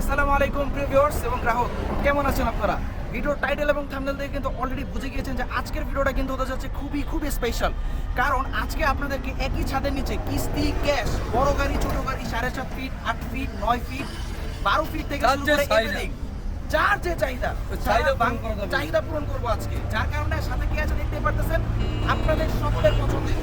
আসসালামু আলাইকুম প্রিভিউয়ার্স এবং গ্রাহক। কেমন আছেন আপনারা? ভিডিওর টাইটেল এবং থাম্বনেল থেকে কিন্তু অলরেডি বুঝে গিয়েছেন যে আজকের ভিডিওটা কিন্তু হতে যাচ্ছে খুবই খুবই স্পেশাল কারণ আজকে আপনাদেরকে একই ছাদের নিচে কিস্তি ক্যাশ বড় গাড়ি ছোট গাড়ি সাড়ে সাত ফিট আট ফিট নয় ফিট বারো ফিট থেকে শুরু করে everything। যার যে চাহিদা। চাহিদা পূরণ করব আজকে। যার কারণে সাথে কি আছে দেখতে পারতেছেন? আপনাদের সকলের পছন্দের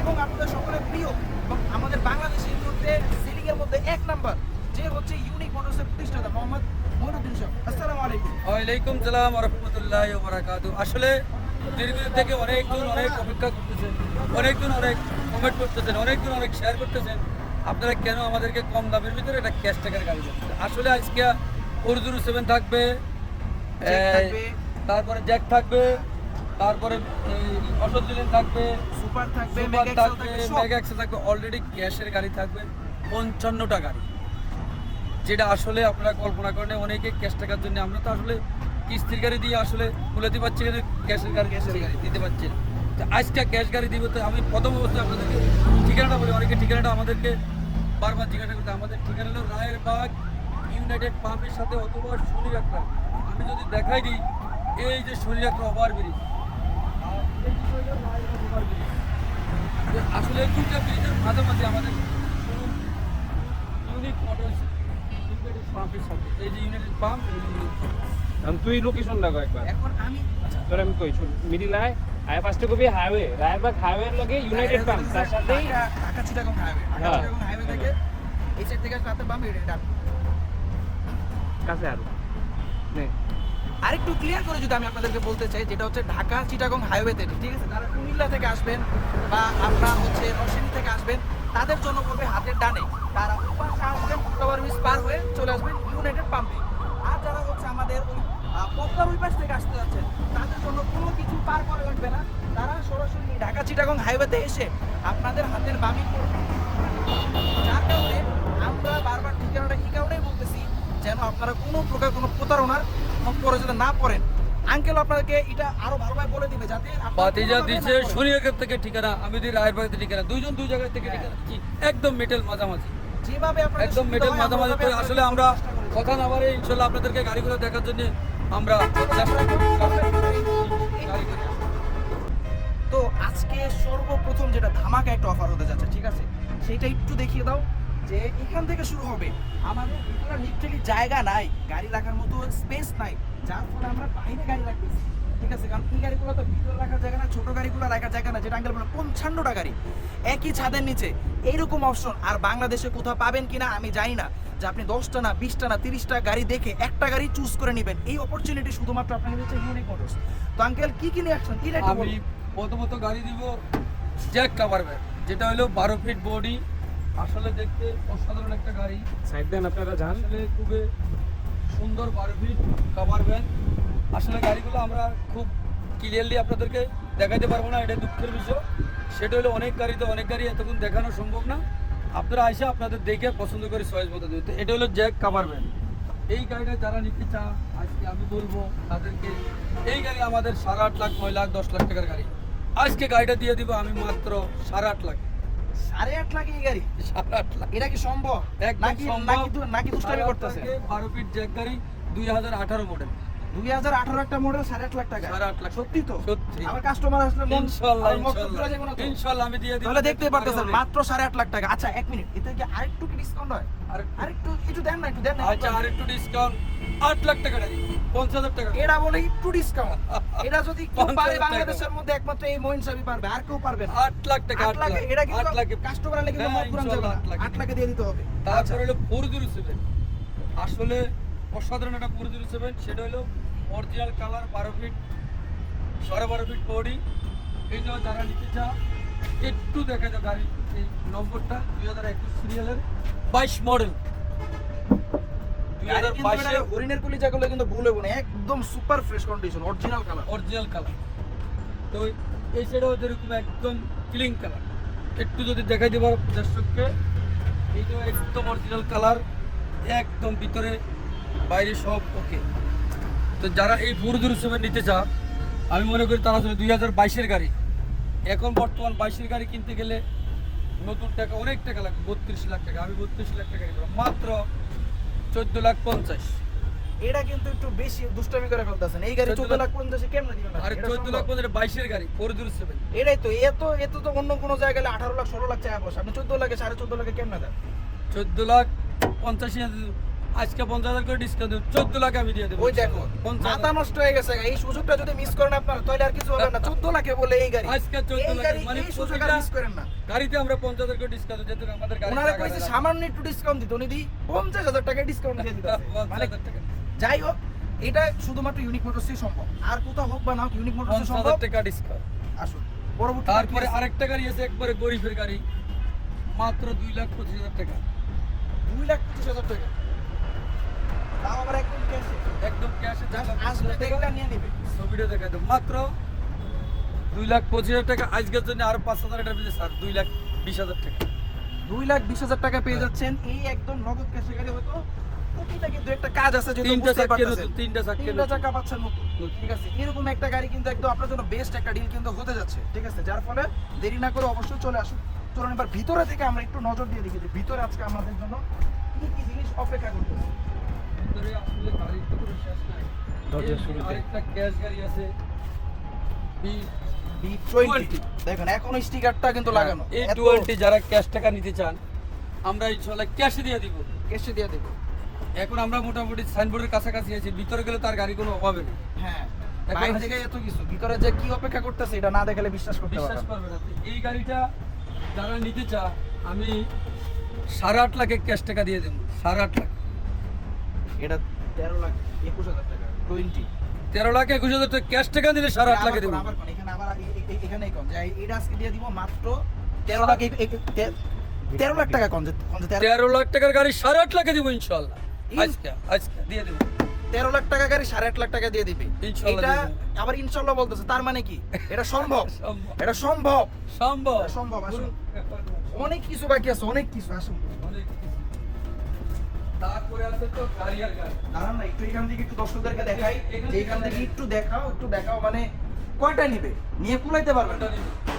এবং আপনাদের সকলের প্রিয় এবং আমাদের বাংলাদেশের মধ্যে সিলিং এর মধ্যে এক নাম্বার যে হচ্ছে ইউনিক মোটরসের প্রতিষ্ঠাতা মোহাম্মদ মইনুদ্দিন সাহেব। আসসালামু আলাইকুম। ওয়ালাইকুম সালাম রহমতুল্লাহ বারাকাত আসলে দীর্ঘদিন থেকে অনেকজন অনেক অপেক্ষা করতেছেন অনেকজন অনেক কমেন্ট করতেছেন অনেকজন অনেক শেয়ার করতেছেন। আপনারা কেন আমাদেরকে কম দামের ভিতরে একটা ক্যাশ টাকার গাড়ি দিচ্ছেন আসলে আজকে অর্জুন সেভেন থাকবে। তারপরে জ্যাক থাকবে তারপরে অশোক থাকবে সুপার থাকবে মেগা থাকবে থাকবে মেগা থাকবে অলরেডি ক্যাশের গাড়ি থাকবে পঞ্চান্নটা গাড়ি। যেটা আসলে আপনারা কল্পনা করেন, অনেকে ক্যাশ টাকার জন্য, আমরা তো আসলে কিস্তির গাড়ি দিয়ে আসলে মূলাতে পাচ্ছি কিন্তু ক্যাশের গাড়ি ক্যাশের গাড়ি দিতে পারছি তো আজকে ক্যাশ গাড়ি দিব তো আমি প্রথম অবস্থায় আপনাদেরকে ঠিকানাটা বলি, অনেকে ঠিকানাটা আমাদেরকে বারবার জিজ্ঞাসা করতে, আমাদের ঠিকানা হলো রায়ের বাগ ইউনাইটেড পাম্পের সাথে অথবা শনি একটা আমি যদি দেখাই দিই, এই যে শনি একটা ওভার ব্রিজ আসলে এই ব্রিজের মাঝে মাঝে আমাদের ইউনিক ইউনাইটেড পাম্পের সাথে। এই যে ইউনাইটেড পাম্প তুই লোকেশন লাগো একবার। এখন আমি তোর আমি কই মিডিল আয় আয় ফার্স্টে কবি হাইওয়ে রায়বাগ হাইওয়ের লগে ইউনাইটেড পাম্প তার সাথেই ঢাকা- চিটাগং হাইওয়ে ঢাকা। চিটাগং হাইওয়ে থেকে এই সাইড থেকে রাতে বামে এটা কাছে আরও। নে। আরেকটু ক্লিয়ার করে যদি আমি আপনাদেরকে বলতে চাই যেটা হচ্ছে ঢাকা চিটাগং হাইওয়েতে ঠিক আছে? যারা কুমিল্লা থেকে আসবেন বা আপনারা হচ্ছে নরসিংদী থেকে আসবেন তাদের জন্য পড়বে হাতের ডানে। তারা উপাসে আসবেন পার হয়ে চলে আসবেন ইউনাইটেড পাম্পে আর যারা হচ্ছে আমাদের ওই পদ্মার ওই থেকে আসতে যাচ্ছেন তাদের জন্য কোনো কিছু পার করা লাগবে না। তারা সরাসরি ঢাকা চিটাগং হাইওয়েতে এসে আপনাদের হাতের বামি করবে যার কারণে আমরা বারবার ঠিকানাটা এই কারণেই বলতেছি, যেন আপনারা কোনো প্রকার কোনো প্রতারণার পরে যাতে না পড়েন। আঙ্কেল আপনাদেরকে এটা আরও ভালোভাবে বলে দিবে যাতে বাতিজা পড়েন। শনিয়াকের থেকে ঠিকানা আমি দিই রায়ের বাগ থেকে ঠিকানা দুইজন দুই জায়গা থেকে ঠিকানা দিচ্ছি। একদম মেটেল মাঝামাঝি। যেভাবে আপনাদের একদম মেটেল মাঝামাঝি। তো আসলে আমরা কথা না বারে ইনশাল্লাহ আপনাদেরকে গাড়িগুলো দেখার জন্য আমরা চেষ্টা তো আজকে সর্বপ্রথম যেটা ধামাকা একটা অফার হতে যাচ্ছে ঠিক আছে? সেটা একটু দেখিয়ে দাও। যে এখান থেকে শুরু হবে। আমাদের ভিতরে লিটারালি জায়গা নাই গাড়ি রাখার মতো স্পেস নাই যার ফলে আমরা বাইরে গাড়ি রাখতেছি। ঠিক আছে? কারণ এই গাড়িগুলো তো ভিতরে রাখার জায়গা না ছোট গাড়িগুলো রাখার জায়গা না যেটা আঙ্কেল বলে পঞ্চান্নটা গাড়ি। একই ছাদের নিচে। এইরকম অপশন আর বাংলাদেশে কোথাও পাবেন কিনা আমি জানি না যে আপনি দশটা না বিশটা না তিরিশটা গাড়ি দেখে একটা গাড়ি চুজ করে নেবেন। এই অপরচুনিটি শুধুমাত্র আপনাকে দিচ্ছে ইউনিক মোটরস তো আঙ্কেল কি কি নিয়ে আসছেন? কি একটু আমি। প্রথমত গাড়ি দিব জ্যাক কাভার যেটা হলো বারো ফিট বডি আসলে দেখতে অসাধারণ একটা গাড়ি। সাইড দেন আপনারা যান। আসলে খুবই সুন্দর বারো ফিট কাভার ভ্যান আসলে গাড়িগুলো আমরা খুব ক্লিয়ারলি আপনাদেরকে দেখাতে পারব না এটা দুঃখের বিষয়। সেটা হলো অনেক গাড়িতে অনেক গাড়ি এতক্ষণ দেখানো সম্ভব না। আপনারা এসে আপনাদের দেখে পছন্দ করে চয়েস মতো দিতে এটা হলো জ্যাক কাভার ভ্যান এই গাড়িটা যারা নিতে চান আজকে আমি বলব তাদেরকে এই গাড়ি আমাদের সাড়ে আট লাখ নয় লাখ দশ লাখ টাকার গাড়ি। আজকে গাড়িটা দিয়ে দিব আমি মাত্র সাড়ে আট লাখ। সাড়ে আট লাখ এই গাড়ি। এটা কি সম্ভব? নাকি নাকি নাকি দুষ্টামি করতেছে? বারো ফিট জ্যাক গাড়ি দুই হাজার আঠারো মডেল দুই হাজার আঠারো একটা মডেল সাড়ে আট লাখ টাকা। সাড়ে আট লাখ। সত্যি তো? সত্যি। আমার কাস্টমার আসলে ইনশাল্লাহ ইনশাল্লাহ। আমি দিয়ে দিব তাহলে দেখতে পারতেছেন মাত্র সাড়ে আট লাখ টাকা। আচ্ছা এক মিনিট। এতে কি আরেকটু কি ডিসকাউন্ট হয়? আরেকটু- আরেকটু একটু দেন না একটু দেন না। আচ্ছা আর একটু ডিসকাউন্ট আট লাখ টাকা টাকা এটা বলে একটু ডিসকাউন্ট এটা যদি কেউ পারে বাংলাদেশের মধ্যে একমাত্র এই মহিন সাহেবই পারবে আর কেউ পারবে না। আট লাখ টাকা আট লাখে এটা কিন্তু লাখে কাস্টমার লাগে কিন্তু হ্যাঁ, যাবে আট লাখে। দিয়ে দিতে হবে। আচ্ছা। তারপরে হলো ফোরজুরু সেভেন আসলে অসাধারণ একটা ফোরজুরু সেভেন সেটা হলো অরিজিনাল কালার বারো ফিট সাড়ে বারো ফিট বডি এই জন্য যারা নিতে চান একটু দেখা যায় গাড়ির এই নম্বরটা দুই হাজার একুশ সিরিয়ালের বাইশ মডেল হরিণের কলিজা করলে কিন্তু ভুল হবে না একদম super fresh condition original colour original colour তো এই সাইডেও যেরকম একদম ক্লিন কালার একটু যদি দেখাই দেবার দর্শককে এইটাও একদম অরিজিনাল কালার একদম ভিতরে বাইরে সব ওকে তো যারা এই ফুরদুর হিসেবে নিতে চান আমি মনে করি তারা আসলে দুই হাজার বাইশের গাড়ি। এখন বর্তমান বাইশের গাড়ি কিনতে গেলে নতুন টাকা অনেক টাকা লাগবে বত্রিশ লাখ টাকা আমি বত্রিশ লাখ টাকা মাত্র চোদ্দ লাখ পঞ্চাশ। এটা কিন্তু একটু বেশি দুষ্টামি করে ফেলতেছেন। এই গাড়ি চোদ্দ লাখ পঞ্চাশে কেমন দিবেন আরে চোদ্দ লাখ? পঞ্চাশ বাইশের গাড়ি ফোর জিরো সেভেন। এটাই তো এত এত তো অন্য কোনো জায়গায় গেলে আঠারো লাখ ষোলো লাখ টাকা পয়সা আপনি চোদ্দ লাখে সাড়ে চোদ্দ লাখে কেমন দেন? চোদ্দ লাখ পঞ্চাশ। আজকে পঞ্চাশ হাজার করে ডিসকাউন্ট দেবো চোদ্দ লাখ আমি দিয়ে দেবো। ওই দেখো মাথা নষ্ট হয়ে গেছে। এই সুযোগটা যদি মিস করেন আপনারা তাহলে আর কিছু হবে না। চোদ্দ লাখে বলে এই গাড়ি। আজকে 14 এই লাখে, মানে সুযোগ মিস করেন না। গাড়িতে আমরা পঞ্চাশ হাজার করে ডিসকাউন্ট যেহেতু আমাদের গাড়ি ওনারা কইছে সামান্য একটু ডিসকাউন্ট দিত। উনি দি পঞ্চাশ হাজার টাকা ডিসকাউন্ট দিয়ে দিতে মানে যাই হোক এটা শুধুমাত্র ইউনিক মোটরসই সম্ভব। আর কোথাও হোক বা না হোক ইউনিক মোটরসই সম্ভব। টাকা ডিসকাউন্ট আসুন পরবর্তী তারপরে আরেকটা গাড়ি আছে একবারে গরিবের গাড়ি। মাত্র দুই লাখ পঁচিশ হাজার টাকা। দুই লাখ পঁচিশ হাজার টাকা। তাও আবার একদম ক্যাশে একদম ক্যাশে জাস্ট দেখটা নিয়ে নেবে। ছবিটা দেখা দেবো। মাত্র দুই লাখ পঁচিশ হাজার টাকা। আজকের জন্য আরও পাঁচ হাজার টাকা বেশি স্যার। দুই লাখ বিশ হাজার টাকা। দুই লাখ বিশ হাজার টাকা পেয়ে যাচ্ছেন। এই একদম নগদ ক্যাশে গাড়ি হয়তো প্রতিটা কিন্তু একটা কাজ আছে যদি তিনটা বুঝতে চাকা পারতেছেন। নতুন তিনটা চাকা তিনটা নতুন। চাকা পাচ্ছেন নতুন। ঠিক আছে? এরকম একটা গাড়ি কিন্তু একদম আপনার জন্য বেস্ট একটা ডিল কিন্তু হতে যাচ্ছে। ঠিক আছে? যার ফলে দেরি না করে অবশ্যই চলে আসুন। চলুন এবার ভিতরে থেকে আমরা একটু নজর দিয়ে দেখি ভিতরে আজকে আমাদের জন্য কি কি জিনিস অপেক্ষা করতেছে। ভিতরে আসলে গাড়ির তো কোনো শেষ নাই। দরজার এই শুরুতে। আরেকটা ক্যাশ গাড়ি আছে বি- বি এখনও স্টিকারটা কিন্তু লাগানো। এই যারা ক্যাশ টাকা নিতে চান আমরা ইনশাল্লাহ ক্যাশে দিয়ে দিব। দিয়ে দেবো। এখন আমরা মোটামুটি সাইনবোর্ডের কাছাকাছি আছি ভিতরে গেলে তার গাড়ি কোনো অভাবে নেই। হ্যাঁ বাইরে থেকে এত কিছু ভিতরে যে কি অপেক্ষা করতেছে এটা না দেখালে বিশ্বাস করতে বিশ্বাস। করবে না এই গাড়িটা যারা নিতে চা আমি সাড়ে আট লাখে ক্যাশ টাকা দিয়ে দেবো সাড়ে আট লাখ। এটা তেরো লাখ একুশ হাজার টাকা টোয়েন্টি তেরো লাখ একুশ হাজার টাকা ক্যাশ টাকা দিলে সাড়ে আট লাখে দেবো। এখানে আবার এখানেই কম। যে এটা আজকে দিয়ে দিব মাত্র তেরো লাখ তেরো লাখ টাকা কম তেরো- লাখ টাকার গাড়ি সাড়ে আট লাখে দেবো ইনশাল্লাহ আজকে আজকে দিয়ে দেবো। তেরো লাখ টাকা গাড়ি সাড়ে আট লাখ টাকা দিয়ে দিবে। এটা আবার ইনশাল্লাহ বলতেছে তার মানে কি? এটা সম্ভব। সম্ভব। এটা সম্ভব। সম্ভব। সম্ভব, আসুন। অনেক কিছু বাকি আছে অনেক কিছু আসুন। দাঁড়ান না একটু এখান থেকে একটু দর্শকদেরকে দেখাই। এখান থেকে একটু দেখাও একটু দেখাও মানে কয়টা নিবে? নিয়ে কুলাইতে পারবেন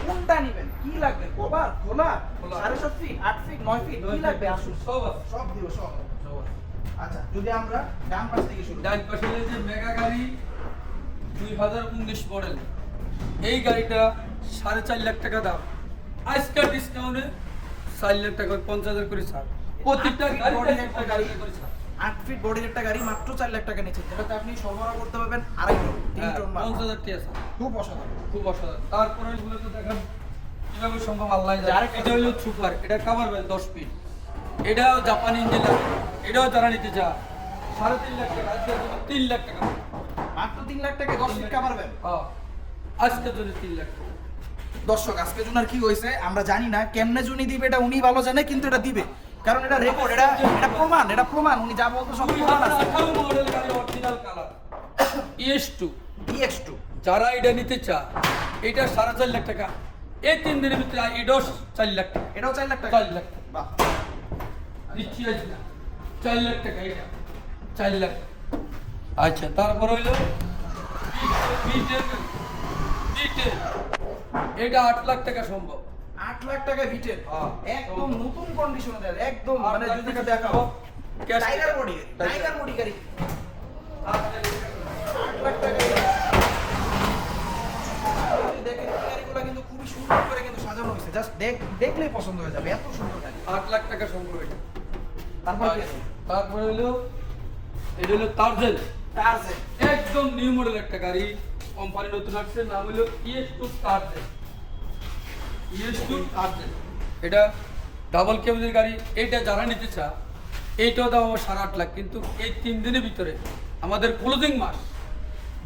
কোনটা? নিবেন? কি লাগবে? খোলা খোলা। সাড়ে সাত ফিট আট ফিট নয় ফিট কি লাগবে? আসুন। সব সব দিব সব। সব আচ্ছা যদি আমরা ডান পাশ থেকে শুরু ডান পাশে যে মেগা গাড়ি দুই হাজার উনিশ মডেল এই গাড়িটা সাড়ে চার লাখ টাকা দাম। আজকের ডিসকাউন্টে চার লাখ টাকা পঞ্চাশ হাজার করে ছাড়। ফিট গাড়ি একটা গাড়ি আট ফিট বডির একটা গাড়ি মাত্র চার লাখ টাকা নিচ্ছে যেটাতে আপনি সরবরাহ করতে পারবেন আড়াই টন তিন হ্যাঁ, টন মাল। পঞ্চাশ হাজার খুব অসাধারণ। খুব অসাধারণ। তারপরে এগুলো তো দেখান কীভাবে সম্ভব আল্লাহ এটা হলো সুপার এটা কাভার ভ্যান দশ ফিট এটাও জাপানি ইঞ্জিন এটাও যারা নিতে চা সাড়ে তিন লাখ টাকা তিন লাখ টাকা। মাত্র তিন লাখ টাকা দশ ফিট কামারবেন হ্যাঁ আজকের জন্য তিন লাখ টাকা। দর্শক আজকে জুনার কি হয়েছে আমরা জানি না কেমনে জুনি দিবে এটা উনি ভালো জানে কিন্তু এটা দিবে। কারণ এটা রেকর্ড এটা এটা প্রমাণ এটা প্রমাণ উনি যা বলতো সব প্রমাণ আছে। মডেল গাড়ি original colour ES two DX two যারা এটা নিতে চা এটা সাড়ে চার লাখ টাকা। এই তিন দিনের ভিতরে এটাও চার লাখ টাকা। এটাও চার লাখ টাকা? চার লাখ টাকা। বাহ। দিচ্ছি না? চার লাখ টাকা এটা। চার লাখ। আচ্ছা তারপর হইল এটা আট লাখ টাকা সম্ভব। আট লাখ টাকা ভিটের হ্যাঁ। একদম নতুন কন্ডিশনে দেয় একদম মানে যদি দেখাও। টাইগার। বডি টাইগার বডি গাড়ি লাখ টাকা। কিন্তু খুবই সুন্দর করে কিন্তু সাজানো হয়েছে। জাস্ট দেখ দেখলেই পছন্দ হয়ে যাবে এত সুন্দর গাড়ি। আট লাখ টাকা এটা। তারপর? তারপরে হলো এটা হলো তার্জেন টার্জেন একদম নিউ মডেল একটা গাড়ি। কোম্পানি নতুন আসছে নাম হলো ইএস টু টার্জেন ইএস টু টার্জেন এটা ডাবল কেবিনের গাড়ি এইটা যারা নিতে চা এইটাও দাম আমার সাড়ে আট লাখ। কিন্তু এই তিন দিনের ভিতরে আমাদের ক্লোজিং মাস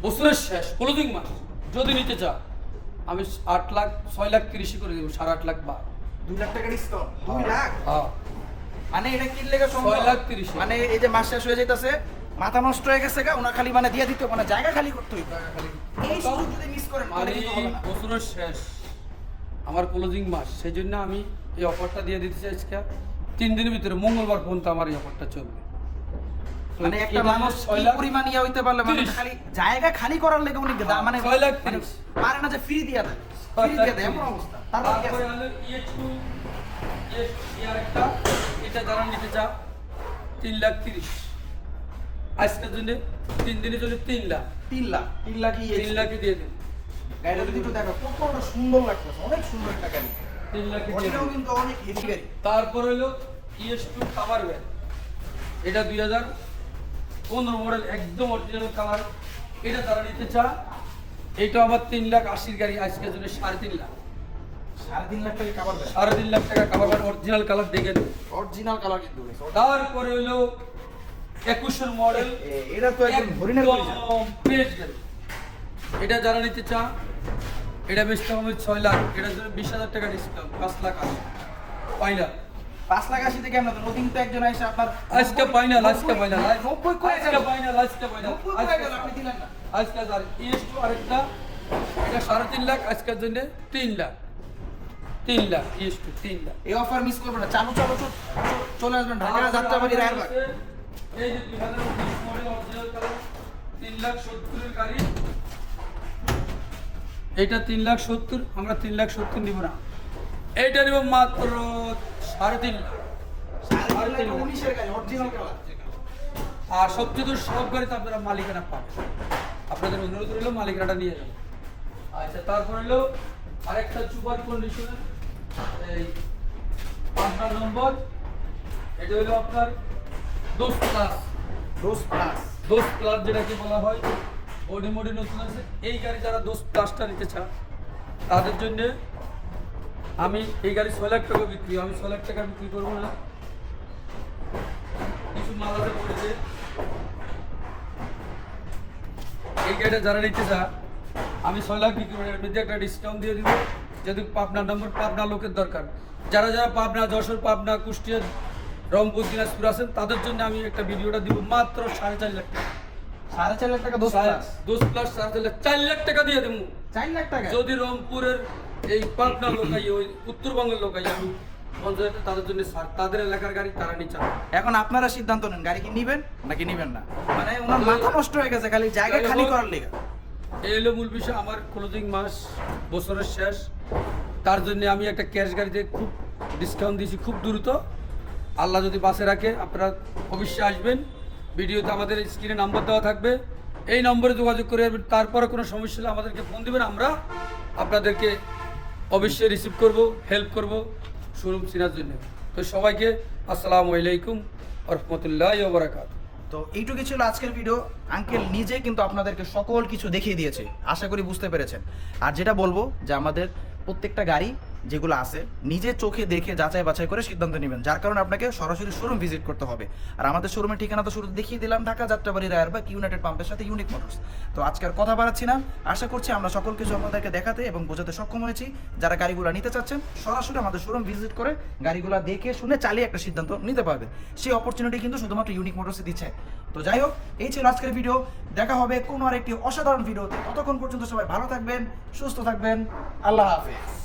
বছরের শেষ ক্লোজিং মাস যদি নিতে চা আমি আট লাখ ছয় লাখ তিরিশই করে দেবো সাড়ে আট লাখ বা দুই লাখ টাকা ডিসকাউন্ট দুই লাখ? হ্যাঁ। মানে এটা কিনলে ছয় লাখ তিরিশ। মানে এই যে মাস শেষ হয়ে যাইতাছে মাথা নষ্ট হয়ে গেছে গা ওনা খালি মানে দিয়ে দিতে মানে জায়গা খালি করতে হইবে। এই সুযোগ যদি মিস করেন মানে বছরের শেষ। আমার ক্লোজিং মাস সেই জন্য আমি এই অফারটা দিয়ে দিতে চাই আজকে। তিন দিনের ভিতরে মঙ্গলবার পর্যন্ত আমার এই অফারটা চলবে। মানে একটা এটা মানুষ কি পরিমাণ ইয়া হইতে পারলে মানে খালি জায়গা খালি করার লেগে উনি মানে ছয় লাখ মানে তিরিশ। পারে না যে ফ্রি দিয়া দেয়। ফ্রি দিয়া দেয় এমন অবস্থা। তারপরে হলো EH2, EH2 আর একটা এটা যারা নিতে চাও তিন লাখ তিরিশ। আজকের জন্য তিন দিনের জন্য তিন লাখ। তিন লাখ। তিন লাখ তিন লাখই দিয়ে দিন গাড়িটা যদি একটু দেখো কতটা সুন্দর লাগতেছে অনেক সুন্দর একটা গাড়ি। তিন লাখই দিয়ে বডিটাও দিন কিন্তু অনেক হেভি গাড়ি। তারপর হলো ইএস টু কাভার ভ্যান এটা দুই হাজার পনেরো মডেল একদম অরিজিনাল কালার এটা তারা নিতে চা এটা আমার তিন লাখ আশির গাড়ি আজকের জন্য সাড়ে তিন লাখ। সাড়ে তিন লাখ টাকা কাভার দেয় সাড়ে তিন লাখ টাকা cover van original colour original colour কিন্তু তারপরে হলো একুশের মডেল এটা তো একদম হরিণের পরিচয়। গাড়ি। এটা যারা নিতে চা এটা বেচতে হবে ছয় লাখ। এটার জন্য বিশ হাজার টাকা ডিসকাউন্ট পাঁচ লাখ আছে ফাইনাল পাঁচ লাখ আশি থেকে আমরা তো নতুন তো একজন এসে আপনার আজকে ফাইনাল আজকে ফাইনাল নব্বই করে আজকে গেল ফাইনাল আজকে না। আজকে আর ইএস টু আরেকটা। এটা সাড়ে তিন লাখ আজকের জন্য তিন লাখ। তিন লাখ ইএস টু তিন লাখ। এই অফার মিস করবেন না। চালু চালু চল- আসবেন ঢাকা যাত্রাবাড়ি এই যে দুই হাজার উনিশ মডেল অরিজিনাল কালার তিন লাখ সত্তরের গাড়ি। এইটা তিন লাখ সত্তর আমরা তিন লাখ সত্তর নিব না। এইটা নিব মাত্র সাড়ে তিন লাখ। আর সবচেয়ে তো সব গাড়িতে আপনারা মালিকানা পাবেন। আপনাদের অনুরোধ রইল মালিকানাটা নিয়ে যাবেন। আচ্ছা তারপর হলো আরেকটা সুপার কন্ডিশন এই পাঁচটা নম্বর এটা হলো আপনার দোস্ত প্লাস রোজ প্লাস দোস্ত প্লাস যেটাকে বলা হয়। বডি মডি নতুন আছে। এই গাড়ি যারা দোস্ত প্লাসটা নিতে চান তাদের জন্য আমি এই গাড়ি ছয় লাখ টাকা বিক্রি, আমি ছয় লাখ টাকা বিক্রি করব না। কিছু মাল আছে পড়েছে এই গাড়িটা যারা নিতে চান আমি ছয় লাখ বিক্রি করি মধ্যে একটা ডিসকাউন্ট দিয়ে দিব যদি পাবনার নম্বর, পাবনা লোকের দরকার। যারা যারা পাবনা, যশোর, পাবনা, কুষ্টিয়া, রংপুর, দিনাজপুর আছেন, তাদের জন্য আমি একটা ভিডিওটা দিব মাত্র সাড়ে চার লাখ টাকা। সাড়ে চার লাখ টাকা দোষ দোষ প্লাস সাড়ে চার লাখ চার লাখ টাকা দিয়ে দেবো চার লাখ টাকা? যদি রংপুরের এই পাবনা লোকাই ওই উত্তরবঙ্গের লোকাই আমি পঞ্চায়েতে তাদের জন্য তাদের এলাকার গাড়ি তারা এখন আপনারা সিদ্ধান্ত নেন গাড়ি কি নিবেন নাকি নিবেন না? মানে ওনার মাথা নষ্ট হয়ে গেছে খালি জায়গা খালি করার লেগে। এই হলো মূল বিষয় আমার ক্লোজিং মাস বছরের শেষ। তার জন্য আমি একটা ক্যাশ গাড়িতে খুব ডিসকাউন্ট দিয়েছি খুব দ্রুত। আল্লাহ যদি বাসে রাখে আপনারা অবশ্যই আসবেন। ভিডিওতে আমাদের স্ক্রিনে নাম্বার দেওয়া থাকবে। এই নম্বরে যোগাযোগ করে তারপরে কোনো সমস্যা হলে আমাদেরকে ফোন দেবেন। আমরা আপনাদেরকে অবশ্যই রিসিভ করব হেল্প করব শোরুম চেনার জন্য। তো সবাইকে আসসালামু আলাইকুম রহমতুল্লাহ বারাকাত তো এইটুকু ছিল আজকের ভিডিও আঙ্কেল নিজে কিন্তু আপনাদেরকে সকল কিছু দেখিয়ে দিয়েছে। আশা করি বুঝতে পেরেছেন। আর যেটা বলব যে আমাদের প্রত্যেকটা গাড়ি যেগুলো আছে, নিজে চোখে দেখে যাচাই বাছাই করে সিদ্ধান্ত নেবেন। যার কারণে আপনাকে সরাসরি শোরুম ভিজিট করতে হবে। আর আমাদের শোরুমের ঠিকানা তো শুরু দেখিয়ে দিলাম, ঢাকা যাত্রাবাড়ি রায়ারবাগ ইউনাইটেড পাম্পের সাথে ইউনিক মোটরস তো আজকের কথা বাড়াচ্ছি না। আশা করছি আমরা সকল কিছু আপনাদেরকে দেখাতে এবং বোঝাতে সক্ষম হয়েছি। যারা গাড়িগুলো নিতে চাচ্ছেন, সরাসরি আমাদের শোরুম ভিজিট করে গাড়িগুলো দেখে শুনে চালিয়ে একটা সিদ্ধান্ত নিতে পারবে সেই অপরচুনিটি কিন্তু শুধুমাত্র ইউনিক মোটরসে দিচ্ছে। তো যাই হোক, এই ছিল আজকের ভিডিও দেখা হবে কোনো আর একটি অসাধারণ ভিডিওতে ততক্ষণ পর্যন্ত সবাই ভালো থাকবেন, সুস্থ থাকবেন। আল্লাহ হাফেজ।